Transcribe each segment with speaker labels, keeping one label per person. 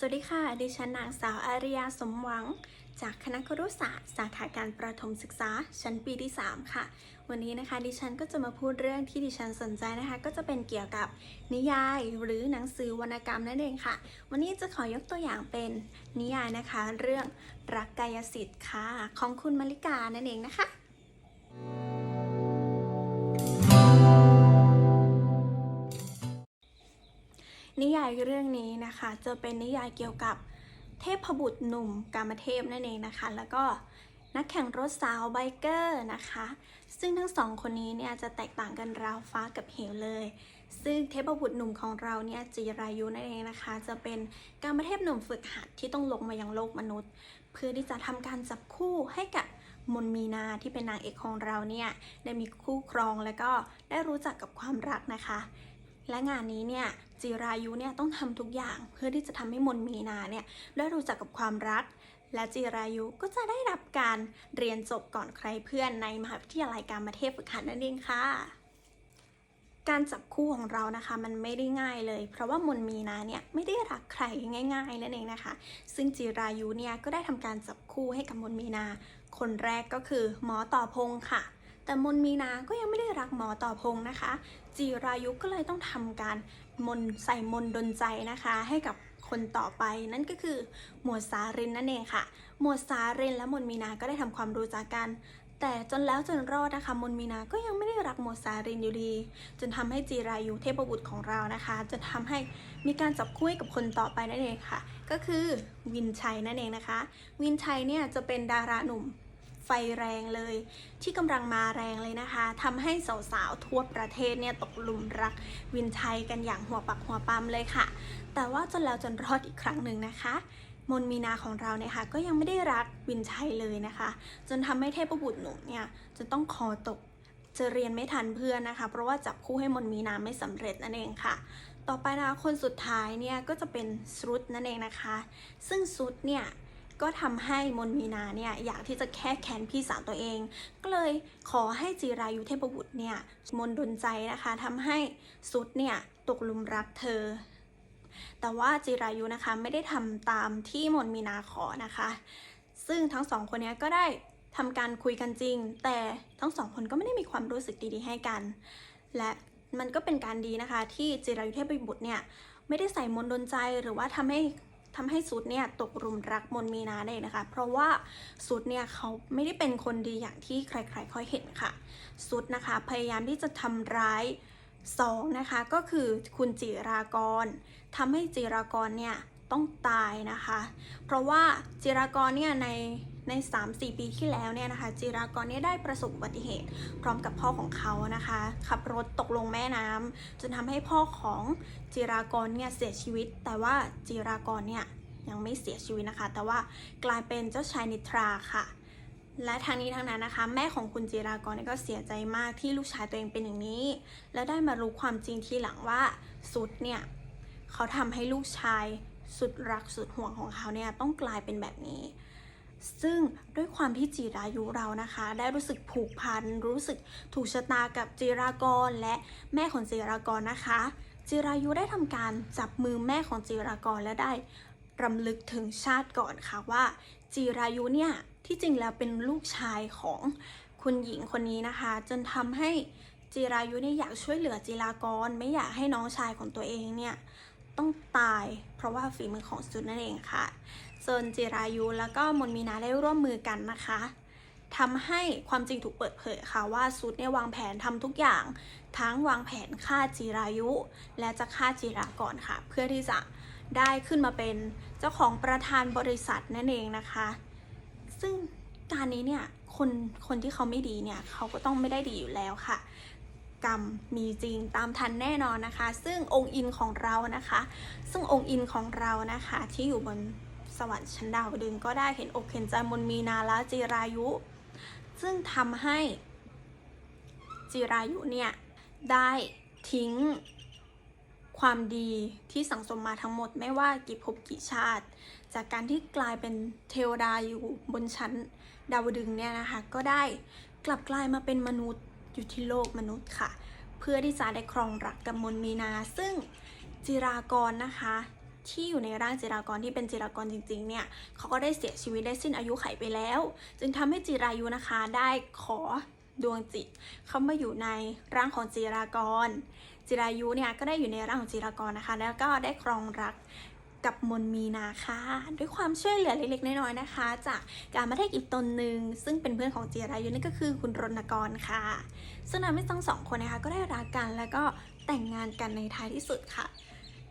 Speaker 1: สวัสดีค่ะ ดิฉันนางสาวอาริยาสมหวัง จากคณะครุศาสตร์ สาขาการประถมศึกษา ชั้นปีที่ 3 ค่ะ วันนี้นะคะ ดิฉันก็จะมาพูดเรื่องที่ดิฉันสนใจนะคะ ก็จะเป็นเกี่ยวกับนิยายหรือหนังสือวรรณกรรมนั่นเองค่ะ วันนี้จะขอยกตัวอย่างเป็นนิยายนะคะ เรื่องรักกายสิทธิ์ค่ะ ของคุณมาริกานั่นเองนะคะายเรื่องนี้นะคะ จะเป็นนิยายเกี่ยวกับเทพบุตรหนุ่มกามเทพนั่นเองนะคะ แล้วก็นักแข่งรถสาวไบเกอร์นะคะ ซึ่งทั้งสองคนนี้เนี่ยจะแตกต่างกันราวฟ้ากับเหวเลย ซึ่งเทพบุตรหนุ่มของเราเนี่ยจีรายุนั่นเองนะคะ จะเป็นการมเทพหนุ่มฝึกหัดที่ต้องลงมายังโลกมนุษย์ เพื่อที่จะทำการจับคู่ให้กับมนมีนาที่เป็นนางเอกของเราเนี่ยได้มีคู่ครองแล้วก็ได้รู้จักกับความรักนะคะ และงานนี้เนี่ยจิรายุเนี่ยต้องทำทุกอย่างเพื่อที่จะทำให้มนมีนาเนี่ยได้รู้จักกับความรัก และจิรายุก็จะได้รับการเรียนจบก่อนใครเพื่อนในมหาวิทยาลัยการมาเทพฝึกหัดนั่นเองค่ะ การจับคู่ของเรานะคะมันไม่ได้ง่ายเลย เพราะว่ามนมีนาเนี่ยไม่ได้รักใครง่ายๆนั่นเองนะคะ ซึ่งจิรายุเนี่ยก็ได้ทำการจับคู่ให้กับมนมีนา คนแรกก็คือหมอต่อพงค่ะ แต่มนมีนาก็ยังไม่ได้รักหมอต่อพงนะคะ จีรายุก็เลยต้องทำการมนใส่มนดนใจนะคะ ให้กับคนต่อไปนั่นก็คือ หมวดสารินนั่นเองค่ะ หมวดสารินและมนมีนาก็ได้ทำความรู้จักกัน แต่จนแล้วจนรอดนะคะ มนมีนาก็ยังไม่ได้รักหมวดสารินอยู่ดี จนทำให้จีรายุเทพบุตรของเรานะคะจะทำให้มีการจับคู่ให้กับคนต่อไปนั่นเองค่ะ ก็คือวินชัยนั่นเองนะคะ วินชัยเนี่ยจะเป็นดาราหนุ่ม ไฟแรงเลย ที่กำลังมาแรงเลยนะคะทำให้สาวๆทั่วประเทศเนี่ยตกหลุมรักวินชัยกันอย่างหัวปักหัวปั๊มเลยค่ะ แต่ว่าจนแล้วจนรอดอีกครั้งหนึ่งนะคะมนมีนาของเราเนี่ยค่ะก็ยังไม่ได้รักวินชัยเลยนะคะ จนทำให้เทพบุตรหนุ่มเนี่ยจะต้องคอตกจะเรียนไม่ทันเพื่อนนะคะ เพราะว่าจับคู่ให้มนมีนาไม่สำเร็จนั่นเองค่ะ ต่อไปนะคะคนสุดท้ายเนี่ยก็จะเป็นสรุตนั่นเองนะคะ ซึ่งสรุตเนี่ย ก็ทำให้มนมีนาเนี่ยอยากที่จะแค่แค้นพี่สาวตัวเอง ก็เลยขอให้จีรายุเทพบุตรเนี่ยมนดนใจนะคะทำให้สุดเนี่ยตกลุมรักเธอ แต่ว่าจีรายุนะคะไม่ได้ทำตามที่มนมีนาขอนะคะ ซึ่งทั้งสองคนเนี้ยก็ได้ทำการคุยกันจริง แต่ทั้งสองคนก็ไม่ได้มีความรู้สึกดีๆให้กัน และมันก็เป็นการดีนะคะที่จีรายุเทพบุตรเนี่ยไม่ได้ใส่มนดนใจหรือว่าทำให้ ทำให้สุดเนี่ยตกรุมรักมนมีนาได้นะคะ เพราะว่าสุดเนี่ยเขาไม่ได้เป็นคนดีอย่างที่ใครๆค่อยเห็นค่ะ สุดนะคะพยายามที่จะทำร้ายสองนะคะก็คือคุณจิรากรทำให้จิรากรเนี่ยต้องตายนะคะ เพราะว่าจิรากรเนี่ยใน ใน 3-4 ปีที่แล้วเนี่ยนะคะ จิรากรเนี่ยได้ประสบอุบัติเหตุ พร้อมกับพ่อของเขานะคะ ขับรถตกลงแม่น้ำจนทำให้พ่อของจิรากรเนี่ยเสียชีวิต แต่ว่าจิรากรเนี่ยยังไม่เสียชีวิตนะคะ แต่ว่ากลายเป็นเจ้าชายนิทราค่ะและทางนี้ทางนั้นนะคะ แม่ของคุณจิรากรก็เสียใจมากที่ลูกชายตัวเองเป็นอย่างนี้ และได้มารู้ความจริงทีหลังว่าสุดเนี่ยเขาทำให้ลูกชายสุดรักสุดห่วงของเขาเนี่ยต้องกลายเป็นแบบนี้ ซึ่งด้วยความที่จิรายุเรานะคะ ได้รู้สึกผูกพัน รู้สึกถูกชะตากับจิรากรและแม่ของจิรากรนะคะจิรายุได้ทำการจับมือแม่ของจิรากรและได้รำลึกถึงชาติก่อนค่ะว่าจิรายุเนี่ยที่จริงแล้วเป็นลูกชายของคุณหญิงคนนี้นะคะ จนทำให้จิรายุเนี่ยอยากช่วยเหลือจิรากร ไม่อยากให้น้องชายของตัวเองเนี่ย ต้องตาย เพราะว่าฝีมือของสุดนั่นเองค่ะส่วนจิรายุแล้วก็มนมีนาได้ร่วมมือกันนะคะทำให้ความจริงถูกเปิดเผยค่ะว่าสุดเนี่ยวางแผนทำทุกอย่าง ทั้งวางแผนฆ่าจิรายุ และจะฆ่าจิรากรค่ะ เพื่อที่จะได้ขึ้นมาเป็นเจ้าของประธานบริษัทนั่นเองนะคะ ซึ่งการนี้เนี่ยคนคนที่เขาไม่ดีเนี่ยเขาก็ต้องไม่ได้ดีอยู่แล้วค่ะ กรรมมีจริงตามทันแน่นอนนะคะ ซึ่งองค์อินของเรานะคะ ซึ่งองค์อินของเรานะคะ ที่อยู่บนสวรรค์ชั้นดาวดึงก็ได้เห็นอกเห็นใจมนมีนาและจิรายุ ซึ่งทำให้จิรายุเนี่ยได้ทิ้งความดีที่สังสมมาทั้งหมดไม่ว่ากี่ภพกี่ชาติ จากการที่กลายเป็นเทวดาอยู่บนชั้นดาวดึงเนี่ยนะคะ ก็ได้กลับกลายมาเป็นมนุษย์ อยู่ที่โลกมนุษย์ค่ะ เพื่อที่จะได้ครองรักกับมนมีนา ซึ่งจิรากรนะคะ ที่อยู่ในร่างจิรากรที่เป็นจิรากรจริงๆเนี่ยเขาก็ได้เสียชีวิตได้สิ้นอายุไขไปแล้ว จึงทำให้จิรายุนะคะได้ขอดวงจิต เข้ามาอยู่ในร่างของจิรากร จิรายุเนี่ยก็ได้อยู่ในร่างของจิรากรนะคะ แล้วก็ได้ครองรัก กับมนมีนาค่ะด้วยความช่วยเหลือเล็กๆ น้อยๆนะคะ จากการมาเทศอีกตนหนึ่งซึ่งเป็นเพื่อนของเจรายุนั่นก็คือคุณรณกรค่ะ ซึ่งทำให้ทั้งสองคนนะคะก็ได้รักกันแล้วก็แต่งงานกันในท้ายที่สุดค่ะ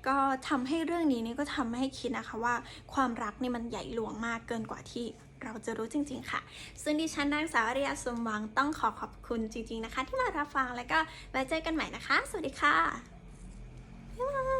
Speaker 1: ก็ทำให้เรื่องนี้นี่ก็ทำให้คิดนะคะว่าความรักนี่มันใหญ่หลวงมากเกินกว่าที่เราจะรู้จริง ๆ ค่ะ ซึ่งดิฉันนางสาวอริยาสมหวังต้องขอขอบคุณจริง ๆ นะคะ ที่มารับฟังแล้วก็ไว้เจอกันใหม่นะคะ สวัสดีค่ะบ๊ายบาย